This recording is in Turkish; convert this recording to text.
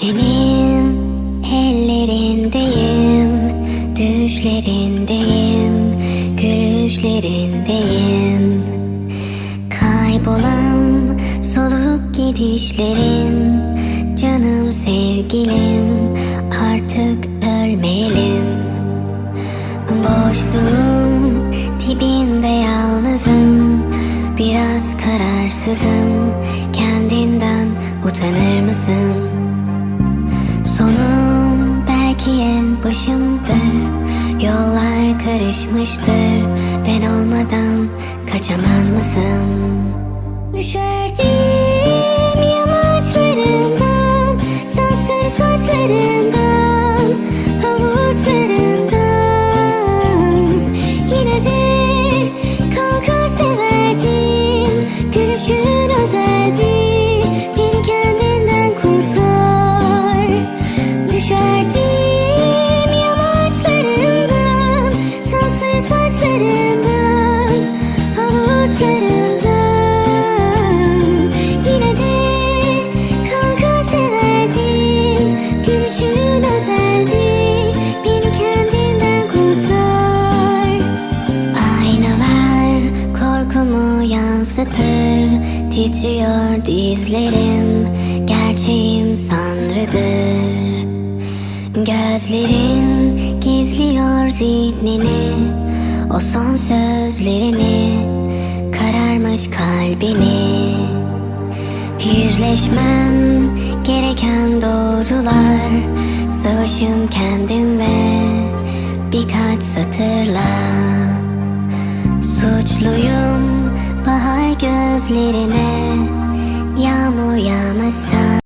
Senin ellerindeyim, düşlerindeyim, gülüşlerindeyim. Kaybolan soluk gidişlerin, canım sevgilim, artık ölmeyelim. Boşluğun dibinde yalnızım Biraz kararsızım Kendinden utanır mısın? Sonum belki en başımdır. Yollar karışmıştır. Ben olmadan kaçamaz mısın? Düşerdim yamaçlarından Sapsarı saçlarından Havuçlarından Yine de kalkar severdim Gülüşün Beni kendinden kurtar. Aynalar korkumu yansıtır Titriyor dizlerim Gerçeğim sanrıdır. Gözlerin gizliyor zihnini O son sözlerini Kararmış kalbini Yüzleşmem gereken doğrular. Savaşım kendim ve birkaç satırla. Suçluyum bahar gözlerine Yağmur yağmasa